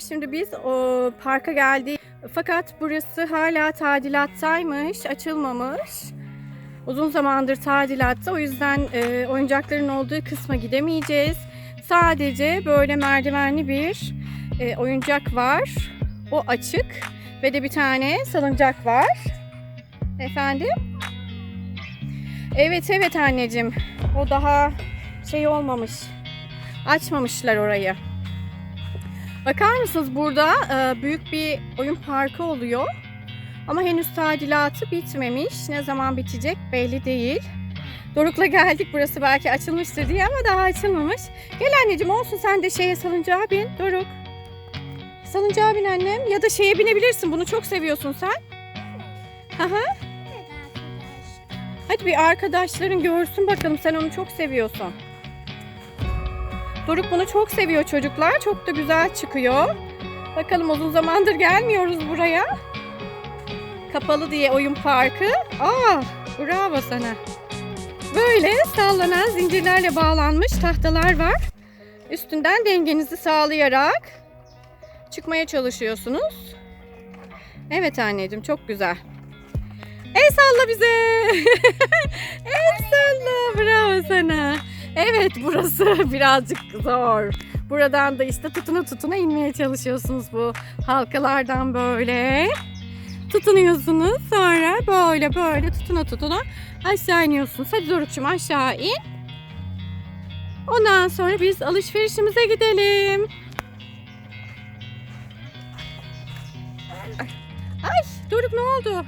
Şimdi biz o parka geldik. Fakat burası hala tadilattaymış, açılmamış. Uzun zamandır tadilatta. O yüzden e, oyuncakların olduğu kısma gidemeyeceğiz. Sadece böyle merdivenli bir e, oyuncak var. O açık ve de bir tane salıncak var. Efendim? Evet evet anneciğim. O daha şey olmamış. Açmamışlar orayı. Bakar mısınız burada e, büyük bir oyun parkı oluyor. Ama henüz tadilatı bitmemiş. Ne zaman bitecek belli değil. Doruk'la geldik. Burası belki açılmıştır diye ama daha açılmamış. Gel anneciğim olsun sen de şeye salıncağa bin. Doruk. Salıncağa bin annem. Ya da şeye binebilirsin. Bunu çok seviyorsun sen. Aha. Hadi bir arkadaşların görsün bakalım. Sen onu çok seviyorsun. Doruk bunu çok seviyor çocuklar. Çok da güzel çıkıyor. Bakalım uzun zamandır gelmiyoruz buraya. Kapalı diye oyun parkı. Aa, bravo sana. Böyle sallanan zincirlerle bağlanmış tahtalar var. Üstünden dengenizi sağlayarak çıkmaya çalışıyorsunuz. Evet anneciğim çok güzel. El salla bize. El salla. Bravo sana. Evet burası birazcık zor. Buradan da işte tutuna tutuna inmeye çalışıyorsunuz bu halkalardan böyle. Tutunuyorsunuz sonra böyle böyle tutuna tutuna aşağı iniyorsunuz. Hadi Doruk'cum aşağı in. Ondan sonra biz alışverişimize gidelim. Ay Doruk ne oldu?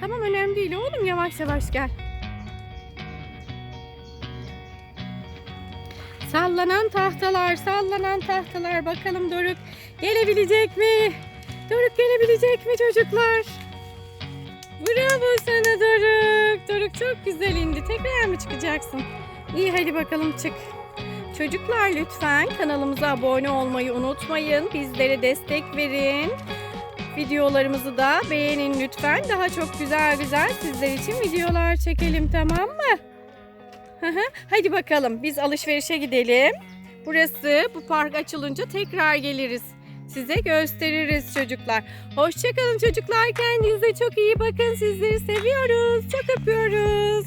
Tamam önemli değil oğlum yavaş yavaş gel. Sallanan tahtalar, sallanan tahtalar. Bakalım Doruk gelebilecek mi? Doruk gelebilecek mi çocuklar? Bravo sana Doruk. Doruk çok güzel indi. Tekrar mı çıkacaksın? İyi hadi bakalım çık. Çocuklar lütfen kanalımıza abone olmayı unutmayın. Bizlere destek verin. Videolarımızı da beğenin lütfen. Daha çok güzel güzel sizler için videolar çekelim tamam mı? Hadi bakalım biz alışverişe gidelim. Burası bu park açılınca tekrar geliriz. Size gösteririz çocuklar. Hoşçakalın çocuklar. Kendinize çok iyi bakın. Sizleri seviyoruz. Çok öpüyoruz.